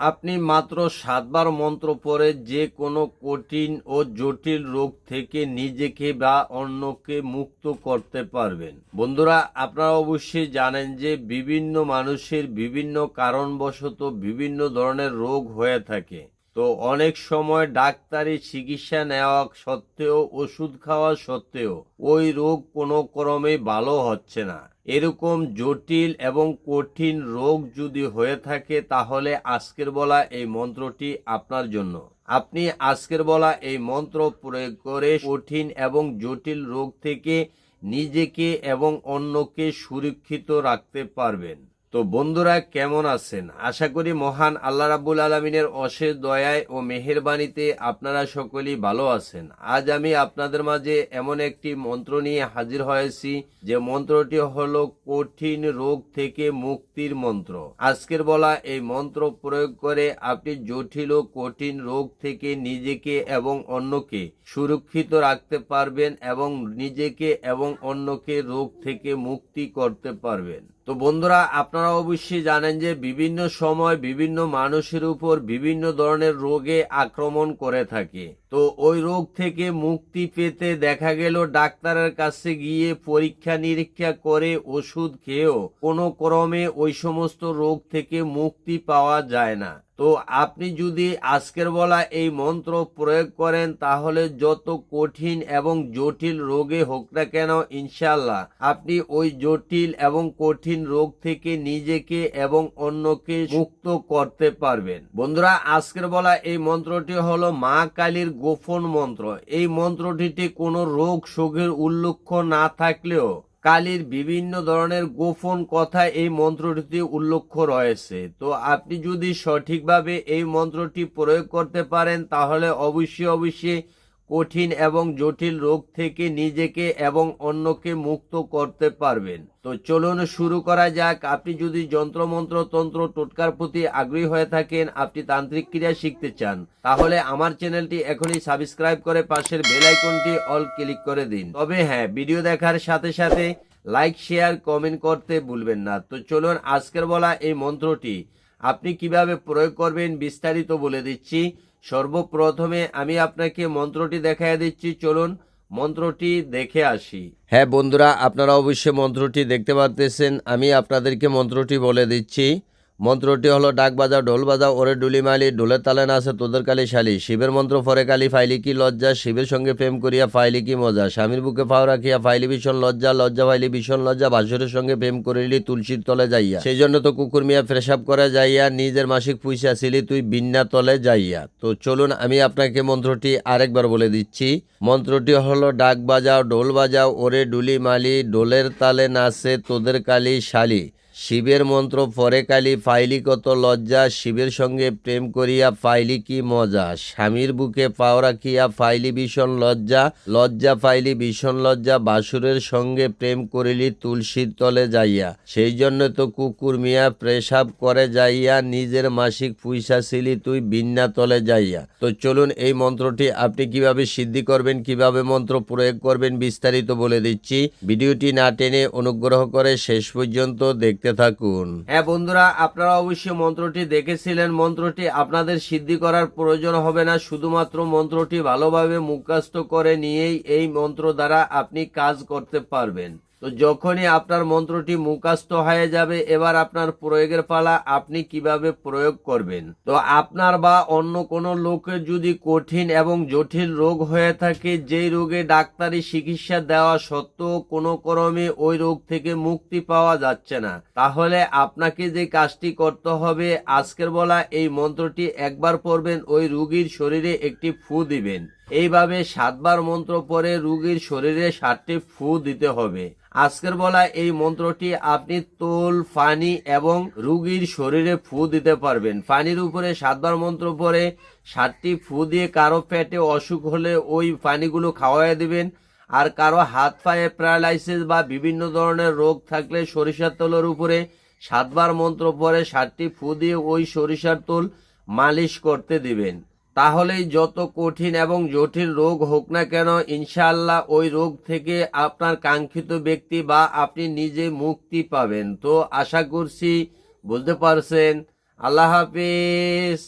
আপনি মাত্র সাতবার মন্ত্র পরে যে কোনো কঠিন ও জটিল রোগ থেকে নিজেকে বা অন্যকে মুক্ত করতে পারবেন। বন্ধুরা, আপনারা অবশ্যই জানেন যে বিভিন্ন মানুষের বিভিন্ন কারণবশত বিভিন্ন ধরনের রোগ হয়ে থাকে। তো অনেক সময় ডাক্তারি চিকিৎসা নেওয়া সত্ত্বেও, ওষুধ খাওয়া সত্ত্বেও ওই রোগ কোনো ক্রমে ভালো হচ্ছে না। এরকম জটিল এবং কঠিন রোগ যদি হয়ে থাকে, তাহলে আজকের বলা এই মন্ত্রটি আপনার জন্য। আপনি আজকের বলা এই মন্ত্র প্রয়োগ করে কঠিন এবং জটিল রোগ থেকে নিজেকে এবং অন্যকে সুরক্ষিত রাখতে পারবেন। তো বন্ধুরা, কেমন আছেন? আশা করি মহান আল্লাহ রাব্বুল আলমিনের অশেষ দয়ায় ও মেহেরবানিতে আপনারা সকলেই ভালো আছেন। আজ আমি আপনাদের মাঝে এমন একটি মন্ত্র নিয়ে হাজির হয়েছি। যে মন্ত্রটি হল, কঠিন রোগ থেকে মুক্তির মন্ত্র। আজকের বলা এই মন্ত্র প্রয়োগ করে আপনি জটিল ও কঠিন রোগ থেকে নিজেকে এবং অন্যকে সুরক্ষিত রাখতে পারবেন এবং নিজেকে এবং অন্যকে রোগ থেকে মুক্তি করতে পারবেন। তো বন্ধুরা আপনারা অবশ্যই জানেন যে বিভিন্ন সময় বিভিন্ন মানুষের উপর বিভিন্ন ধরনের রোগে আক্রমণ করে থাকে। তো ওই রোগ থেকে মুক্তি পেতে দেখা গেল, ডাক্তারের কাছে গিয়ে পরীক্ষা নিরীক্ষা করে ওষুধ খেয়েও কোনো ক্রমে ওই সমস্ত রোগ থেকে মুক্তি পাওয়া যায় না। তো আপনি যদি আজকের বলা এই মন্ত্র প্রয়োগ করেন, তাহলে যত কঠিন এবং জটিল রোগে হোক না কেন ইনশাল্লাহ আপনি ওই জটিল এবং কঠিন রোগ থেকে নিজেকে এবং অন্যকে মুক্ত করতে পারবেন। বন্ধুরা, আজকের বলা এই মন্ত্রটি হলো মা কালীর গোপন মন্ত্র। এই মন্ত্রটিতে কোনো রোগ শোকের উল্লেখ না থাকলেও কালীর বিভিন্ন ধরনের গোপন কথা এই মন্ত্রটিতে উল্লেখ রয়েছে। তো আপনি যদি সঠিকভাবে এই মন্ত্রটি প্রয়োগ করতে পারেন, তাহলে অবশ্যই অবশ্যই কঠিন এবং জটিল রোগ থেকে নিজেকে এবং অন্যকে মুক্ত করতে পারবেন। তো চলুন শুরু করা যাক। আপনি যদি যন্ত্রমন্ত্র তন্ত্র টোটকার প্রতি আগ্রহী হয়ে থাকেন, আপনি তান্ত্রিক ক্রিয়া শিখতে চান, তাহলে আমার চ্যানেলটি এখনই সাবস্ক্রাইব করে পাশের বেল আইকনটি অল ক্লিক করে দিন। তবে হ্যাঁ ভিডিও দেখার সাথে সাথে লাইক, শেয়ার, কমেন্ট করতে ভুলবেন না। তো চলুন আজকের বলা এই মন্ত্রটি। আপনি কীভাবে প্রয়োগ করবেন বিস্তারিত বলে দিচ্ছি। সর্বপ্রথমে আমি আপনাকে মন্ত্রটি দেখাই দিচ্ছি। চলুন মন্ত্রটি দেখে আসি। হ্যাঁ বন্ধুরা, আপনারা অবশ্যই মন্ত্রটি দেখতে পারতেছেন। আমি আপনাদেরকে মন্ত্রটি বলে দিচ্ছি। মন্ত্রটি হলো, ডাক বাজা ঢোল বাজা ওরে ডুলি মালি ঢোলের তালে আছে তোদের কালি শালি। শিবের মন্ত্র ফরে কালি ফাইলি কি লজ্জা, শিবের সঙ্গে প্রেম করিয়া ফাইলি কি মজা। স্বামীর বুকে পাও রাখিয়া ফাইলি ভীষণ লজ্জা লজ্জা ফাইলি ভীষণ লজ্জা, বাসুরের সঙ্গে প্রেম করিলি তুলসীর তলে যাইয়া। সেই জন্য তো কুকুর মিয়া ফ্রেশআপ করে যাইয়া নিজের মাসিক পুইসা ছিলি তুই বিন্না তলে যাইয়া। তো চলুন আমি আপনাকে মন্ত্রটি আরেকবার বলে দিচ্ছি। মন্ত্রটি হলো, ডাক বাজাও, ঢোল বাজাও, ওরে ডুলি মালি, ঢোলের তালে নাচে তোদের কালি শালি। শিবের মন্ত্র, পরে কালি ফাইলি কত লজ্জা, শিবের সঙ্গে প্রেম করিয়া ফাইলি কি মজা, স্বামীর বুকে পাও রাখিয়া ফাইলি ভীষণ লজ্জা লজ্জা ফাইলি ভীষণ লজ্জা, বাসুরের সঙ্গে প্রেম করিলি তুলসীর তলে যাইয়া, সেই জন্য তো কুকুর মিয়া প্রেসাব করে যাইয়া নিজের মাসিক পুইসা ছিলি তুই বিন্না তলে যাইয়া। তো চলুন এই মন্ত্রটি আপনি কীভাবে সিদ্ধি করবেন, কীভাবে মন্ত্র প্রয়োগ করবেন বিস্তারিত বলে দিচ্ছি। ভিডিওটি না টেনে অনুগ্রহ করে শেষ পর্যন্ত দেখতে থাকুন। হ্যাঁ বন্ধুরা, আপনারা অবশ্যই মন্ত্রটি দেখেছিলেন। মন্ত্রটি আপনাদের সিদ্ধি করার প্রয়োজন হবে না। শুধুমাত্র মন্ত্রটি ভালোভাবে মুখাস্ত করে নিয়েই এই মন্ত্র দ্বারা আপনি কাজ করতে পারবেন। তো যখনই আপনার মন্ত্রটি মুখাস্ত হয়ে যাবে, এবার আপনার প্রয়োগের পালা আপনি কীভাবে প্রয়োগ করবেন? তো আপনার বা অন্য কোনো লোকের যদি কঠিন এবং জটিল রোগ হয়ে থাকে, যেই রোগে ডাক্তারি চিকিৎসা দেওয়া সত্ত্বেও কোনো ক্রমে ওই রোগ থেকে মুক্তি পাওয়া যাচ্ছে না। তাহলে আপনাকে যে কাজটি করতে হবে, আজকের বলা এই মন্ত্রটি একবার পড়বেন, ওই রুগীর শরীরে একটি ফু দিবেন। এইভাবে সাতবার মন্ত্র পরে রুগীর শরীরে সাতটি ফু দিতে হবে। আজকের বলা এই মন্ত্রটি আপনি তোল, ফানি এবং রুগীর শরীরে ফু দিতে পারবেন। ফানির উপরে সাতবার মন্ত্র পরে সাতটি ফু দিয়ে কারও পেটে অসুখ হলে ওই পানিগুলো খাওয়াই দিবেন। আর কারও হাত পায়ে প্যারালাইসিস বা বিভিন্ন ধরনের রোগ থাকলে সরিষার তেলের উপরে সাতবার মন্ত্র পরে সাতটি ফু দিয়ে ওই সরিষার তেল মালিশ করতে দিবেন। তাহলেই যত কঠিন এবং জটিল রোগ হোক না কেন, ইনশাআল্লাহ ওই রোগ থেকে আপনার কাঙ্ক্ষিত ব্যক্তি বা আপনি নিজে মুক্তি পাবেন। তো আশা করছি বলতে পারছেন। আল্লাহ হাফিজ।